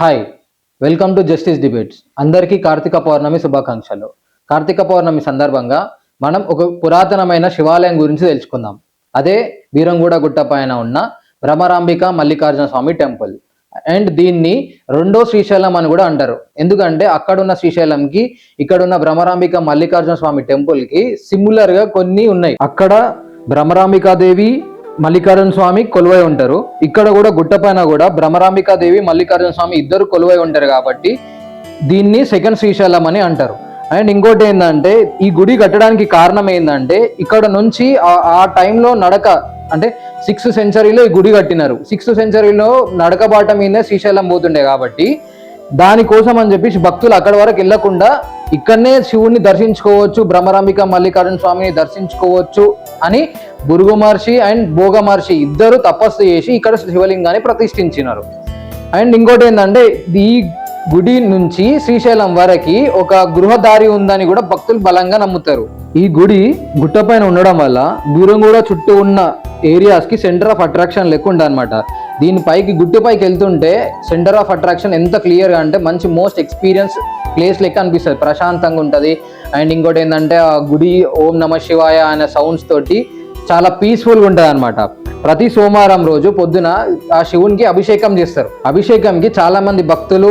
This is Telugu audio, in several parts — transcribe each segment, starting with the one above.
Hi welcome to Justice Debates అందరికీ కార్తీక పౌర్ణమి శుభాకాంక్షలు. కార్తీక పౌర్ణమి సందర్భంగా మనం ఒక పురాతనమైన శివాలయం గురించి తెలుసుకుందాం. అదే వీరంగూడ గుట్ట పైన ఉన్న భ్రమరాంబిక మల్లికార్జున స్వామి టెంపుల్. అండ్ దీన్ని రెండో శ్రీశైలం అని కూడా అంటారు. ఎందుకంటే అక్కడున్న శ్రీశైలంకి ఇక్కడున్న భ్రమరాంబిక మల్లికార్జున స్వామి టెంపుల్కి కి కొన్ని ఉన్నాయి. అక్కడ భ్రమరాంబికాదేవి మల్లికార్జున స్వామి కొలువై ఉంటారు. ఇక్కడ కూడా గుట్టపైన కూడా కూడా భ్రమరాంబికాదేవి మల్లికార్జున స్వామి ఇద్దరు కొలువై ఉంటారు కాబట్టి దీన్ని సెకండ్ శ్రీశైలం అని అంటారు. అండ్ ఇంకోటి ఏంటంటే ఈ గుడి కట్టడానికి కారణం ఏంటంటే ఇక్కడ నుంచి ఆ- టైంలో నడక అంటే సిక్స్త్ సెంచరీలో ఈ గుడి కట్టినారు. సిక్స్త్ సెంచరీలో నడకబాట మీదే శ్రీశైలం పోతుండే కాబట్టి దానికోసం అని చెప్పేసి భక్తులు అక్కడ వరకు వెళ్ళకుండా ఇక్కడనే శివుణ్ణి దర్శించుకోవచ్చు బ్రహ్మరాంబిక మల్లికార్జున స్వామిని దర్శించుకోవచ్చు అని భృగు మహర్షి అండ్ భోగ మహర్షి ఇద్దరు తపస్సు చేసి ఇక్కడ శివలింగాన్ని ప్రతిష్ఠించినారు. అండ్ ఇంకోటి ఏంటంటే ఈ గుడి నుంచి శ్రీశైలం వరకు ఒక గృహదారి ఉందని కూడా భక్తులు బలంగా నమ్ముతారు. ఈ గుడి గుట్టపైన ఉండడం వల్ల దూరం కూడా చుట్టూ ఉన్న ఏరియాస్కి సెంటర్ ఆఫ్ అట్రాక్షన్ లేకుండా అనమాట దీనిపైకి గుట్టుపైకి వెళ్తుంటే సెంటర్ ఆఫ్ అట్రాక్షన్ ఎంత క్లియర్గా అంటే మంచి మోస్ట్ ఎక్స్పీరియన్స్ ప్లేస్ లెక్క అనిపిస్తుంది. ప్రశాంతంగా ఉంటుంది. అండ్ ఇంకోటి ఏంటంటే ఆ గుడి ఓం నమ శివాయ అనే సౌండ్స్ తోటి చాలా పీస్ఫుల్గా ఉంటుంది అనమాట ప్రతి సోమవారం రోజు పొద్దున ఆ శివునికి అభిషేకం చేస్తారు. అభిషేకంకి చాలా మంది భక్తులు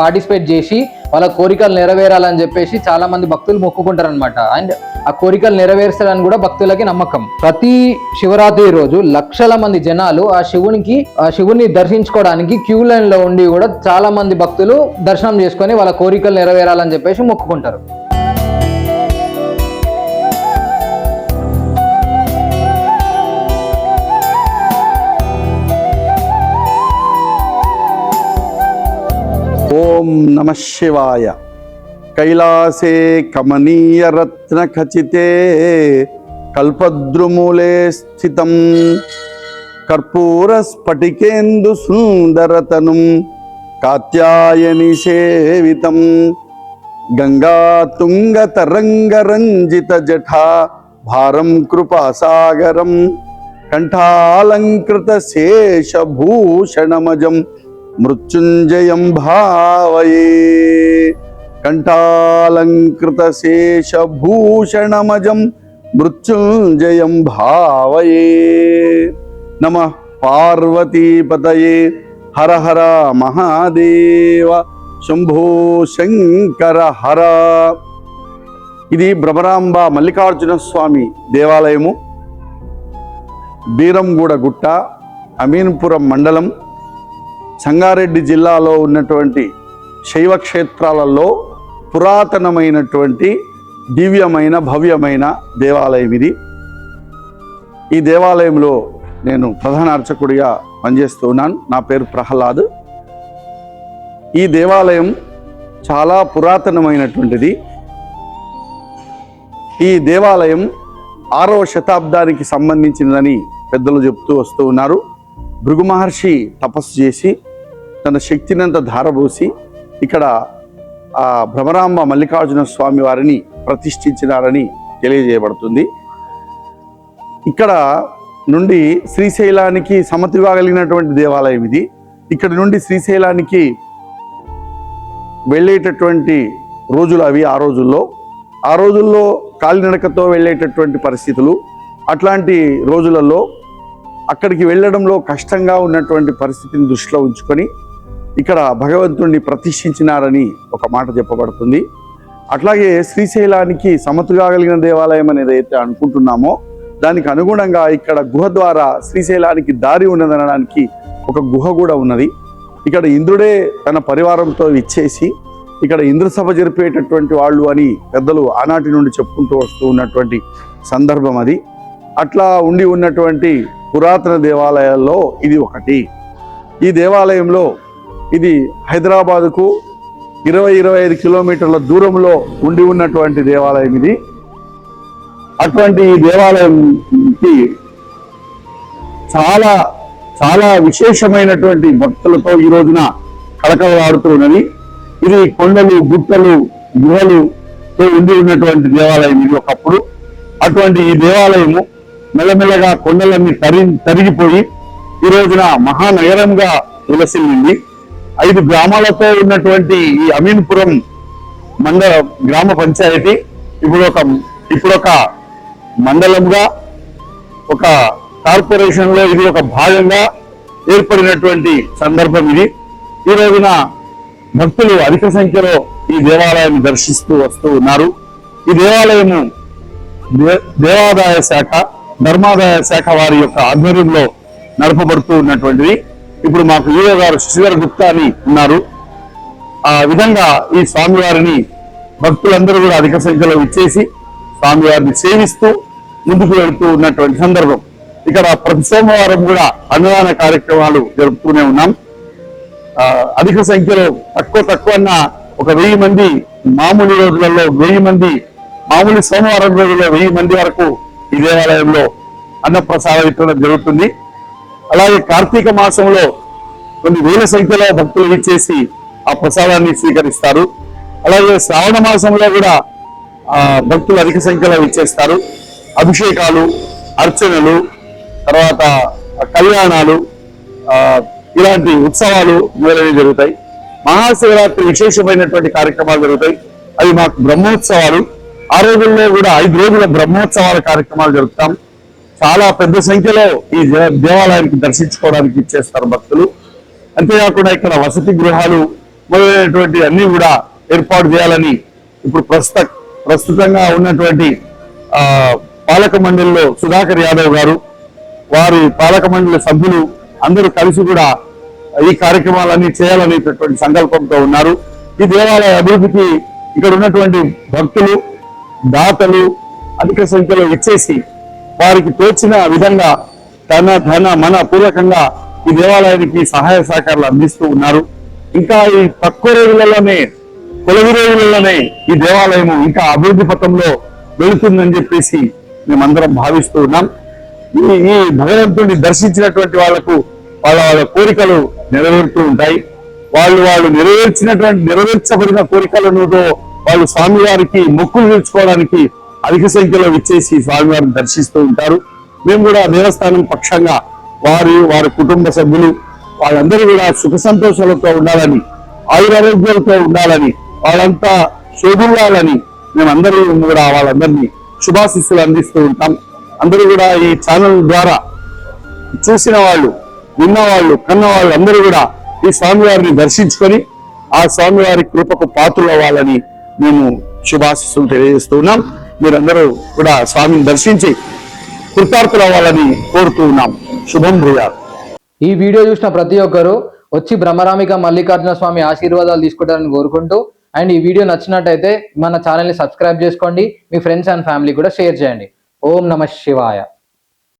పార్టిసిపేట్ చేసి వాళ్ళ కోరికలు నెరవేరాలని చెప్పేసి చాలా మంది భక్తులు మొక్కుకుంటారు అనమాట అండ్ ఆ కోరికలు నెరవేరుస్తారని కూడా భక్తులకి నమ్మకం. ప్రతి శివరాత్రి రోజు లక్షల మంది జనాలు ఆ శివునికి ఆ శివుని దర్శించుకోవడానికి క్యూ లైన్లో ఉండి కూడా చాలా మంది భక్తులు దర్శనం చేసుకొని వాళ్ళ కోరికలు నెరవేరాలని చెప్పేసి మొక్కుకుంటారు. ఓం నమ శివాయ. కైలాసే కమనీయరత్నఖచితే కల్పద్రుమూలే స్థితం. కర్పూర స్ఫటికేందు సుందరతనుం కాత్యాయని సేవితం. గంగాతుంగతరంగరంజిత జఠా భారం కృపాసాగరం కంఠాలంకృత శేషభూషణమజం మృత్యుంజయం భావయే. కంఠాలంకృత శేషభూషణమజం మృత్యుంజయం భావయే. నమ పార్వతీపతయే. హర హర మహాదేవ. శంభో శంకర హర. ఇది భ్రమరాంబ మల్లికార్జున స్వామి దేవాలయము. బీరంగూడ గుట్ట అమీన్పురం మండలం సంగారెడ్డి జిల్లాలో ఉన్నటువంటి శైవ క్షేత్రాలలో పురాతనమైనటువంటి దివ్యమైన భవ్యమైన దేవాలయం ఇది. ఈ దేవాలయంలో నేను ప్రధాన అర్చకుడిగా పనిచేస్తూ ఉన్నాను. నా పేరు ప్రహ్లాద్. ఈ దేవాలయం చాలా పురాతనమైనటువంటిది. ఈ దేవాలయం ఆరవ శతాబ్దానికి సంబంధించినదని పెద్దలు చెప్తూ వస్తూ ఉన్నారు. భృగు మహర్షి తపస్సు చేసి తన శక్తినంత ధారపోసి ఇక్కడ ఆ భ్రమరాంబ మల్లికార్జున స్వామి వారిని ప్రతిష్ఠించినారని తెలియజేయబడుతుంది. ఇక్కడ నుండి శ్రీశైలానికి సమతివ్వగలిగినటువంటి కలిగినటువంటి దేవాలయం ఇది. ఇక్కడ నుండి శ్రీశైలానికి వెళ్ళేటటువంటి రోజులు అవి ఆ రోజుల్లో. ఆ రోజుల్లో కాలినడకతో వెళ్ళేటటువంటి పరిస్థితులు. అట్లాంటి రోజులలో అక్కడికి వెళ్ళడంలో కష్టంగా ఉన్నటువంటి పరిస్థితిని దృష్టిలో ఉంచుకొని ఇక్కడ భగవంతుణ్ణి ప్రతిష్ఠించినారని ఒక మాట చెప్పబడుతుంది. అట్లాగే శ్రీశైలానికి సమతుగాగలిగిన దేవాలయం అనేది అయితే అనుకుంటున్నామో దానికి అనుగుణంగా ఇక్కడ గుహ ద్వారా శ్రీశైలానికి దారి ఉన్నదనడానికి ఒక గుహ కూడా ఉన్నది. ఇక్కడ ఇంద్రుడే తన పరివారంతో ఇచ్చేసి ఇక్కడ ఇంద్రసభ జరిపేటటువంటి వాళ్ళు అని పెద్దలు ఆనాటి నుండి చెప్పుకుంటూ వస్తూ ఉన్నటువంటి సందర్భం అది. అట్లా ఉండి ఉన్నటువంటి పురాతన దేవాలయాల్లో ఇది ఒకటి. ఈ దేవాలయంలో ఇది హైదరాబాదుకు ఇరవై ఇరవై ఐదు కిలోమీటర్ల దూరంలో ఉండి ఉన్నటువంటి దేవాలయం ఇది. అటువంటి ఈ దేవాలయంకి చాలా చాలా విశేషమైనటువంటి భక్తులతో ఈ రోజున కళకళలాడుతూ ఉన్నది. ఇది కొండలు గుట్టలు గుహలుతో ఉండి ఉన్నటువంటి దేవాలయం ఇది ఒకప్పుడు. అటువంటి ఈ దేవాలయము మెల్లమెల్లగా కొండలన్నీ తరి తరిగిపోయి ఈ రోజున మహానగరంగా విలసిల్లింది ఐదు గ్రామాలతో ఉన్నటువంటి ఈ అమీన్పురం మండల గ్రామ పంచాయతీ ఇప్పుడు ఒక ఇప్పుడు ఒక మండలంగా ఒక కార్పొరేషన్లో ఇది ఒక భాగంగా ఏర్పడినటువంటి సందర్భం ఇది. ఈ రోజున భక్తులు అధిక సంఖ్యలో ఈ దేవాలయాన్ని దర్శిస్తూ వస్తూ ఉన్నారు. ఈ దేవాలయము దేవాదాయ శాఖ ధర్మాదాయ శాఖ వారి యొక్క ఆధ్వర్యంలో నడపబడుతూ ఉన్నటువంటిది. ఇప్పుడు మాకు ఈవో గారు శశిధర్ గుప్తా అని ఉన్నారు. ఆ విధంగా ఈ స్వామివారిని భక్తులందరూ కూడా అధిక సంఖ్యలో ఇచ్చేసి స్వామివారిని సేవిస్తూ ముందుకు వెళుతూ ఉన్నటువంటి సందర్భం. ఇక్కడ ప్రతి సోమవారం కూడా అన్నదాన కార్యక్రమాలు జరుపుతూనే ఉన్నాం. ఆ, అధిక సంఖ్యలో తక్కువ తక్కువ ఒక వెయ్యి మంది మామూలు రోజులలో వెయ్యి మంది మామూలు సోమవారం రోజుల్లో వెయ్యి మంది వరకు ఈ దేవాలయంలో అన్నప్రసాద వితరణ జరుగుతుంది. అలాగే కార్తీక మాసంలో కొన్ని వేల సంఖ్యలో భక్తులు ఇచ్చేసి ఆ ప్రసాదాన్ని స్వీకరిస్తారు. అలాగే శ్రావణ మాసంలో కూడా ఆ భక్తులు అధిక సంఖ్యలో ఇచ్చేస్తారు అభిషేకాలు అర్చనలు తర్వాత కళ్యాణాలు ఇలాంటి ఉత్సవాలు మొదలైనవి జరుగుతాయి. మహాశివరాత్రి విశేషమైనటువంటి కార్యక్రమాలు జరుగుతాయి. అవి మాకు బ్రహ్మోత్సవాలు. ఆ రోజుల్లో కూడా ఐదు రోజుల బ్రహ్మోత్సవాల కార్యక్రమాలు జరుపుతాం. చాలా పెద్ద సంఖ్యలో ఈ దేవాలయానికి దర్శించుకోవడానికి ఇచ్చేస్తారు భక్తులు. అంతేకాకుండా ఇక్కడ వసతి గృహాలు మొదలైనటువంటి అన్ని కూడా ఏర్పాటు చేయాలని ఇప్పుడు ప్రస్తుత ప్రస్తుతంగా ఉన్నటువంటి పాలక మండలిలో సుధాకర్ యాదవ్ గారు వారి పాలక మండలి సభ్యులు అందరూ కలిసి కూడా ఈ కార్యక్రమాలన్నీ చేయాలనేటటువంటి సంకల్పంతో ఉన్నారు. ఈ దేవాలయ అభివృద్ధికి ఇక్కడ ఉన్నటువంటి భక్తులు దాతలు అధిక సంఖ్యలో ఇచ్చేసి వారికి తోచిన విధంగా తన ధన మన పూర్వకంగా ఈ దేవాలయానికి సహాయ సహకారాలు అందిస్తూ ఉన్నారు. ఇంకా ఈ తక్కువ రోజులలోనే కొలవి రోజులలోనే ఈ దేవాలయం ఇంకా అభివృద్ధి పథంలో వెళుతుందని చెప్పేసి మేమందరం భావిస్తూ ఉన్నాం. ఈ ఈ భగవంతుడిని దర్శించినటువంటి వాళ్ళకు వాళ్ళ వాళ్ళ కోరికలు నెరవేరుతూ ఉంటాయి. వాళ్ళు వాళ్ళు నెరవేర్చినటువంటి నెరవేర్చబడిన కోరికలను వాళ్ళు స్వామివారికి మొక్కులు తీర్చుకోవడానికి అధిక సంఖ్యలో విచ్చేసి స్వామివారిని దర్శిస్తూ ఉంటారు. మేము కూడా దేవస్థానం పక్షంగా వారి వారి కుటుంబ సభ్యులు వాళ్ళందరూ కూడా సుఖ సంతోషాలతో ఉండాలని ఆయురారోగ్యాలతో ఉండాలని వాళ్ళంతా శోభిల్లాలని మేమందరూ కూడా వాళ్ళందరినీ శుభాశిస్సులు అందిస్తూ ఉంటాం. అందరూ కూడా ఈ ఛానల్ ద్వారా చూసిన వాళ్ళు విన్నవాళ్ళు వాళ్ళు వాళ్ళు అందరూ కూడా ఈ స్వామివారిని దర్శించుకొని ఆ స్వామివారి కృపకు పాత్రలు అవ్వాలని మేము శుభాశిస్సులు తెలియజేస్తూ ఉన్నాం. మీరందరూ కూడా స్వామిని దర్శించి కృతార్థులు అవ్వాలని కోరుతూ ఉన్నాం. శుభం భూయాలు ఈ వీడియో చూసిన ప్రతి ఒక్కరూ వచ్చి బ్రహ్మరామిక మల్లికార్జున స్వామి ఆశీర్వాదాలు తీసుకుంటారని కోరుకుంటూ అండ్ ఈ వీడియో నచ్చినట్టయితే మన ఛానల్ని సబ్స్క్రైబ్ చేసుకోండి మీ ఫ్రెండ్స్ అండ్ ఫ్యామిలీ కూడా షేర్ చేయండి. ఓం నమ శివాయ.